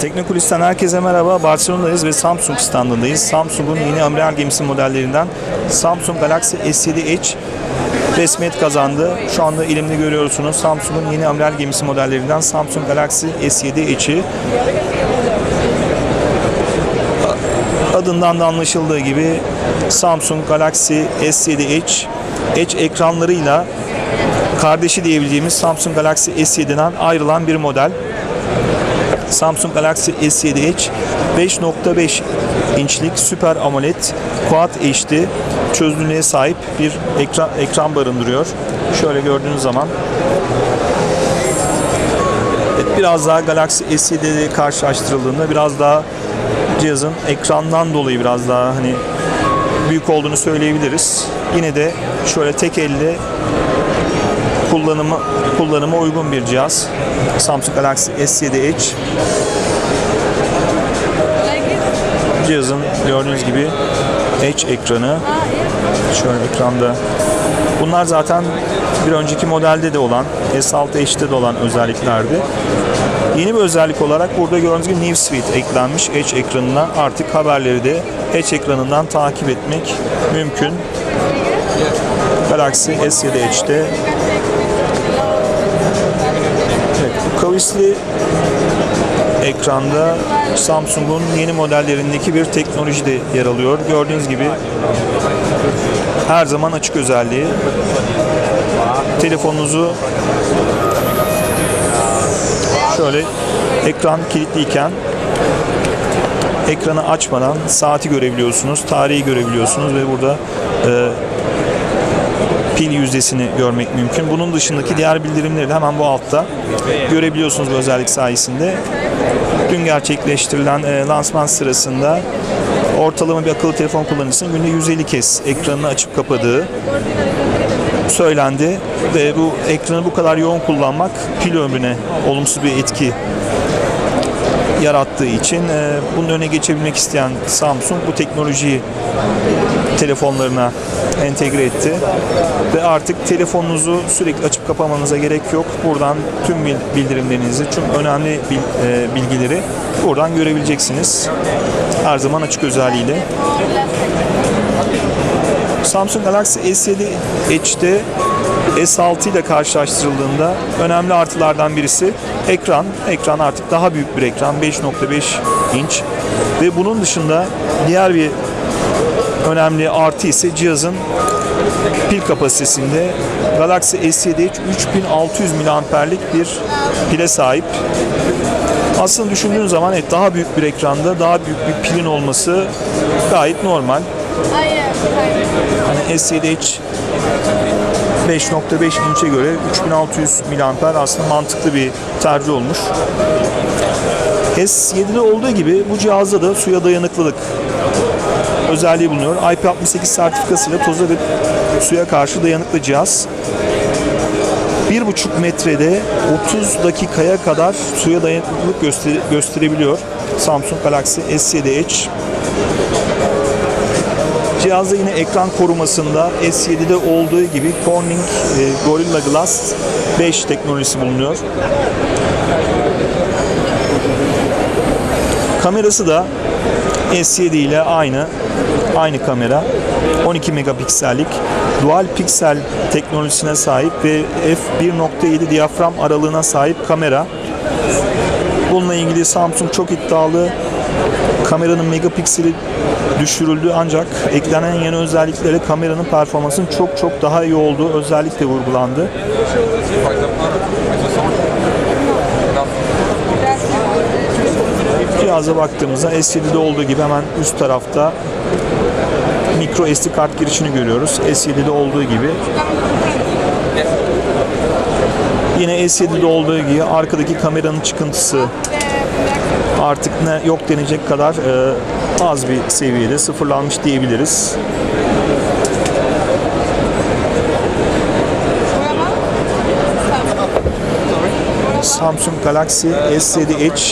Teknokulis'ten herkese merhaba. Barcelona'dayız ve Samsung standındayız. Samsung'un yeni amiral gemisi modellerinden Samsung Galaxy S7 Edge resmiyet kazandı. Şu anda elimde görüyorsunuz Samsung'un yeni amiral gemisi modellerinden Samsung Galaxy S7 Edge'i. Adından da anlaşıldığı gibi Samsung Galaxy S7 Edge Edge ekranlarıyla kardeşi diyebileceğimiz Samsung Galaxy S7'den ayrılan bir model. Samsung Galaxy S7 Edge 5.5 inçlik Super AMOLED Quad HD çözünürlüğe sahip bir ekran, ekran barındırıyor. Şöyle gördüğünüz zaman Evet, biraz daha Galaxy S7 ile karşılaştırıldığında biraz daha cihazın ekrandan dolayı biraz daha hani büyük olduğunu söyleyebiliriz. Yine de şöyle tek elle kullanımı kullanıma uygun bir cihaz. Samsung Galaxy S7 Edge. Cihazın gördüğünüz gibi Edge ekranı. Şöyle ekranda. Bunlar zaten bir önceki modelde de olan, S6 Edge'de de olan özelliklerdi. Yeni bir özellik olarak burada gördüğünüz gibi Newsfeed eklenmiş Edge ekranına. Artık haberleri de Edge ekranından takip etmek mümkün. Galaxy S7 Edge'de Evet, kavisli ekranda Samsung'un yeni modellerindeki bir teknoloji de yer alıyor. Gördüğünüz gibi her zaman açık özelliği. Telefonunuzu şöyle ekran kilitliyken ekranı açmadan saati görebiliyorsunuz, tarihi görebiliyorsunuz ve burada e, pil yüzdesini görmek mümkün. Bunun dışındaki diğer bildirimleri de hemen bu altta görebiliyorsunuz bu özellik sayesinde. Dün gerçekleştirilen e, lansman sırasında ortalama bir akıllı telefon kullanıcısının günde 150 kez ekranını açıp kapadığı söylendi ve bu ekranı bu kadar yoğun kullanmak pil ömrüne olumsuz bir etki yarattığı için e, bunun öne geçebilmek isteyen Samsung bu teknolojiyi telefonlarına entegre etti. Ve artık telefonunuzu sürekli açıp kapamanıza gerek yok. Buradan tüm bil- bildirimlerinizi, tüm önemli e, bilgileri buradan görebileceksiniz. Her zaman açık özelliğiyle. Samsung Galaxy S7 Edge'de S6 ile karşılaştırıldığında önemli artılardan birisi ekran. Ekran artık daha büyük bir ekran. 5.5 inç. Ve bunun dışında diğer bir önemli artı ise cihazın pil kapasitesinde Galaxy S7 Edge 3600 miliamperlik bir pile sahip. Aslında düşündüğün zaman evet, daha büyük bir ekranda daha büyük bir pilin olması gayet normal. Hani S7 Edge 5.5 inçe göre 3600 miliamper aslında mantıklı bir tercih olmuş. S7'de olduğu gibi bu cihazda da suya dayanıklılık özelliği bulunuyor. IP68 sertifikasıyla toza ve suya karşı dayanıklı cihaz. 1,5 metrede 30 dakikaya kadar suya dayanıklılık göster- gösterebiliyor Samsung Galaxy S7 Edge. Cihazda yine ekran korumasında S7'de olduğu gibi Corning e, Gorilla Glass 5 teknolojisi bulunuyor. Kamerası da S7 ile aynı aynı kamera. 12 megapiksellik dual piksel teknolojisine sahip ve f1.7 diyafram aralığına sahip kamera. Bununla ilgili Samsung çok iddialı. Kameranın megapikseli düşürüldü ancak eklenen yeni özelliklere kameranın performansının çok çok daha iyi olduğu özellikle vurgulandı. Cihaza baktığımızda S7'de olduğu gibi hemen üst tarafta micro SD kart girişini görüyoruz. S7'de olduğu gibi. Yine S7'de olduğu gibi arkadaki kameranın çıkıntısı artık ne yok denecek kadar e, az bir seviyede sıfırlanmış diyebiliriz. Samsung Galaxy S7 Edge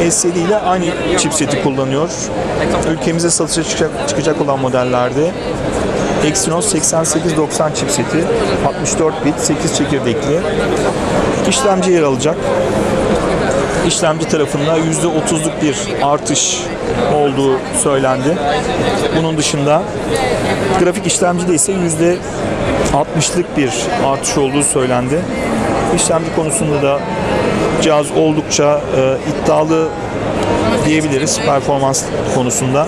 S7 ile aynı chipseti kullanıyor. Ülkemize satışa çıkacak, çıkacak olan modellerde Exynos 8890 chipseti 64 bit 8 çekirdekli işlemci yer alacak. işlemci tarafında %30'luk bir artış olduğu söylendi. Bunun dışında grafik işlemcide ise %60'lık bir artış olduğu söylendi. İşlemci konusunda da cihaz oldukça e, iddialı diyebiliriz performans konusunda.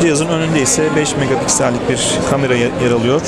Cihazın önünde ise 5 megapiksellik bir kamera yer alıyor.